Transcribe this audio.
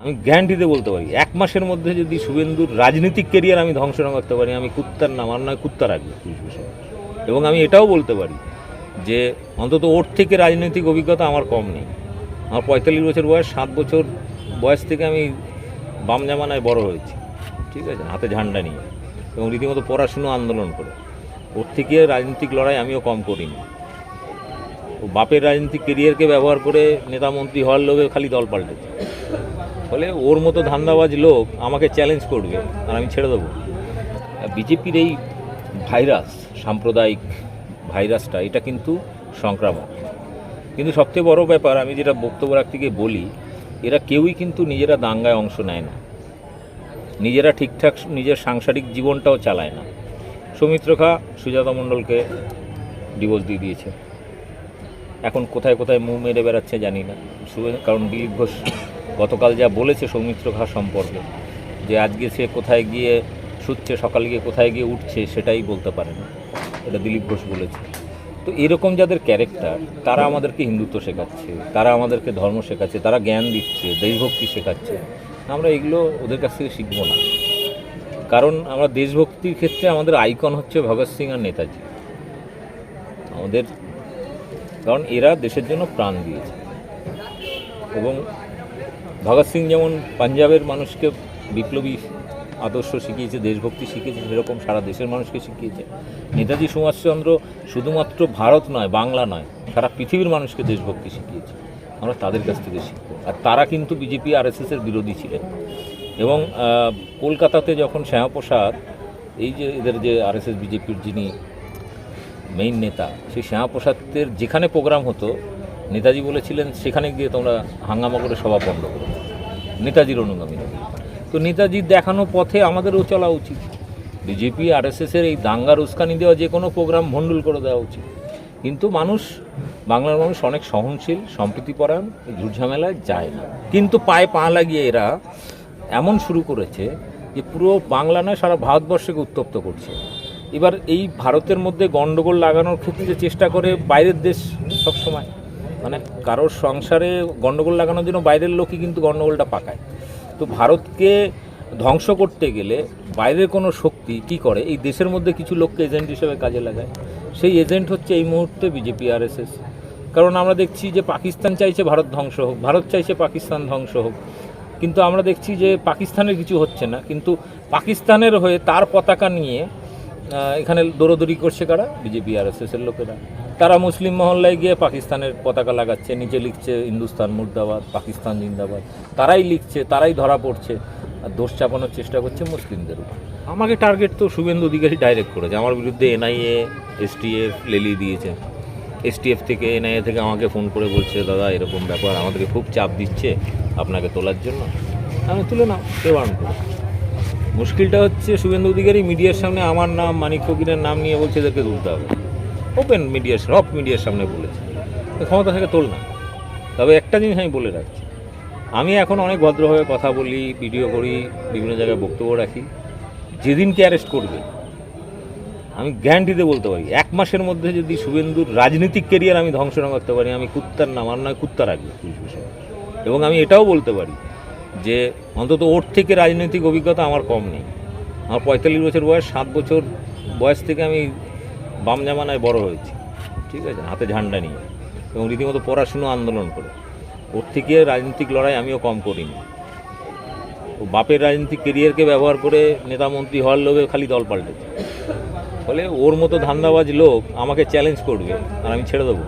আমি গ্যারান্টিতে বলতে পারি, এক মাসের মধ্যে যদি শুভেন্দুর রাজনৈতিক কেরিয়ার আমি ধ্বংস না করতে পারি, আমি কুত্তার নাম আর নয় কুত্তা রাখব এবং আমি এটাও বলতে পারি যে অন্তত ওর থেকে রাজনৈতিক অভিজ্ঞতা আমার কম নেই। আমার পঁয়তাল্লিশ বছর বয়স, সাত বছর বয়স থেকে আমি বাম জামানায় বড় হয়েছি। ঠিক আছে, হাতে ঝান্ডা নিয়ে। এবং রীতিমতো পড়াশুনো আন্দোলন করে। ওর থেকে রাজনৈতিক লড়াই আমিও কম করিনি। ও বাপের রাজনৈতিক কেরিয়ারকে ব্যবহার করে নেতা মন্ত্রী হওয়ার লোভে খালি দল পাল্টেছে। ফলে ওর মতো ধান্দাবাজ লোক আমাকে চ্যালেঞ্জ করবে আর আমি ছেড়ে দেবো। বিজেপির এই ভাইরাস সাম্প্রদায়িক ভাইরাসটা এটা কিন্তু সংক্রামক। কিন্তু সবচেয়ে বড় ব্যাপার, আমি যেটা বক্তব্য রাখতে গিয়ে বলি, এরা কেউই কিন্তু নিজেরা দাঙ্গায় অংশ নেয় না। নিজেরা ঠিকঠাক, নিজের সাংসারিক জীবনটাও চালায় না। সৌমিত্রখা সুজাতা মণ্ডলকে ডিভোর্স দিয়ে দিয়েছে। এখন কোথায় কোথায় মুখ মেরে বেড়াচ্ছে জানি না। কারণ দিলীপ ঘোষ গতকাল যা বলেছে সৌমিত্র খা সম্পর্কে, যে আজকে সে কোথায় গিয়ে শুচ্ছে, সকালে গিয়ে কোথায় গিয়ে উঠছে, সেটাই বলতে পারে না এটা দিলীপ ঘোষ বলেছে। তো এরকম যাদের ক্যারেক্টার, তারা আমাদেরকে হিন্দুত্ব শেখাচ্ছে, তারা আমাদেরকে ধর্ম শেখাচ্ছে, তারা জ্ঞান দিচ্ছে, দেশভক্তি শেখাচ্ছে। আমরা এগুলো ওদের কাছ থেকে শিখব না। কারণ আমরা দেশভক্তির ক্ষেত্রে আমাদের আইকন হচ্ছে ভগৎ সিং আর নেতাজি। আমাদের, কারণ এরা দেশের জন্য প্রাণ দিয়েছে। এবং ভগৎ সিং যেমন পাঞ্জাবের মানুষকে বিপ্লবী আদর্শ শিখিয়েছে, দেশভক্তি শিখিয়েছে, সেরকম সারা দেশের মানুষকে শিখিয়েছে। নেতাজি সুভাষচন্দ্র শুধুমাত্র ভারত নয়, বাংলা নয়, সারা পৃথিবীর মানুষকে দেশভক্তি শিখিয়েছে। আমরা তাদের কাছ থেকে শিখব। আর তারা কিন্তু বিজেপি আর এর বিরোধী ছিলেন। এবং কলকাতাতে যখন শ্যামাপ্রসাদ, এই যে এদের যে আরএসএস, বিজেপির যিনি মেইন নেতা, সেই শ্যামাপ্রসাদের যেখানে প্রোগ্রাম হতো নেতাজি বলেছিলেন, সেখানে গিয়ে তোমরা হাঙ্গামা করে সভা বন্ধ করো। নেতাজির অনুগামী তো নেতাজির দেখানো পথে আমাদেরও চলা উচিত। বিজেপি, আরএসএসের এই দাঙ্গার উস্কানি দেওয়া যে কোনো প্রোগ্রাম ভণ্ডুল করে দেওয়া উচিত। কিন্তু মানুষ, বাংলার মানুষ অনেক সহনশীল, সম্প্রীতিপরায়ণ এই ঝুটঝামেলায় যায় না। কিন্তু পায়ে পা লাগিয়ে এরা এমন শুরু করেছে যে পুরো বাংলা নয়, সারা ভারতবর্ষকে উত্তপ্ত করছে। এবার এই ভারতের মধ্যে গণ্ডগোল লাগানোর ক্ষেত্রে চেষ্টা করে বাইরের দেশ সবসময়। মানে কারোর সংসারে গণ্ডগোল লাগানোর জন্য বাইরের লোকই কিন্তু গণ্ডগোলটা পাকায়। তো ভারতকে ধ্বংস করতে গেলে বাইরের কোনো শক্তি কি করে? এই দেশের মধ্যে কিছু লোককে এজেন্ট হিসেবে কাজে লাগায়। সেই এজেন্ট হচ্ছে এই মুহূর্তে বিজেপি, আরএসএস। কারণ আমরা দেখছি যে পাকিস্তান চাইছে ভারত ধ্বংস হোক, ভারত চাইছে পাকিস্তান ধ্বংস হোক। কিন্তু আমরা দেখছি যে পাকিস্তানের কিছু হচ্ছে না। কিন্তু পাকিস্তানের হয়ে তার পতাকা নিয়ে এখানে দৌড়দৌড়ি করছে কারা? বিজেপি আর এর লোকেরা। তারা মুসলিম মহল্লায় গিয়ে পাকিস্তানের পতাকা লাগাচ্ছে, নিচে লিখছে হিন্দুস্তান মুর্দাবাদ, পাকিস্তান জিন্দাবাদ। তারাই লিখছে, তারাই ধরা পড়ছে। আর দোষ চাপানোর চেষ্টা করছে মুসলিমদের উপর। আমাকে টার্গেট তো শুভেন্দু অধিকারী ডাইরেক্ট করেছে। আমার বিরুদ্ধে এনআইএ এসটিএফ লেলি দিয়েছে। এসটিএফ থেকে এনআইএ থেকে আমাকে ফোন করে বলছে, দাদা, এরকম ব্যাপার আমাদেরকে খুব চাপ দিচ্ছে। আপনাকে তোলার জন্য আমি তুলে নাও কে বারণ করে মুশকিলটা হচ্ছে শুভেন্দু অধিকারী মিডিয়ার সামনে আমার নাম, মানিক ফকিরের নাম নিয়ে বলছে, এদেরকে তুলতে হবে। ওপেন মিডিয়ার সব মিডিয়ার সামনে বলেছে। ক্ষমতা থেকে তোল না। তবে একটা জিনিস আমি বলে রাখছি। আমি এখন অনেক ভদ্রভাবে কথা বলি ভিডিও করি, বিভিন্ন জায়গায় বক্তব্য রাখি। যেদিনকে অ্যারেস্ট করবে, আমি গ্যারান্টিতে বলতে পারি, এক মাসের মধ্যে যদি শুভেন্দুর রাজনৈতিক কেরিয়ার আমি ধ্বংস না করতে পারি, আমি কুত্তার নাম আর নয়, কুত্তা রাখব এবং আমি এটাও বলতে পারি যে, অন্তত ওর থেকে রাজনৈতিক অভিজ্ঞতা আমার কম নেই। আমার পঁয়তাল্লিশ বছর বয়স, সাত বছর বয়স থেকে আমি বাম জামানায় বড় হয়েছি। ঠিক আছে? হাতে ঝান্ডা নিয়ে। এবং রীতিমতো পড়াশুনো আন্দোলন করে। ওর থেকে রাজনৈতিক লড়াই আমিও কম করিনি। ও বাপের রাজনৈতিক কেরিয়ারকে ব্যবহার করে নেতা মন্ত্রী হওয়ার লোভে খালি দল পাল্টেছে। ফলে ওর মতো ধান্দাবাজ লোক আমাকে চ্যালেঞ্জ করবে, আর আমি ছেড়ে দেবো।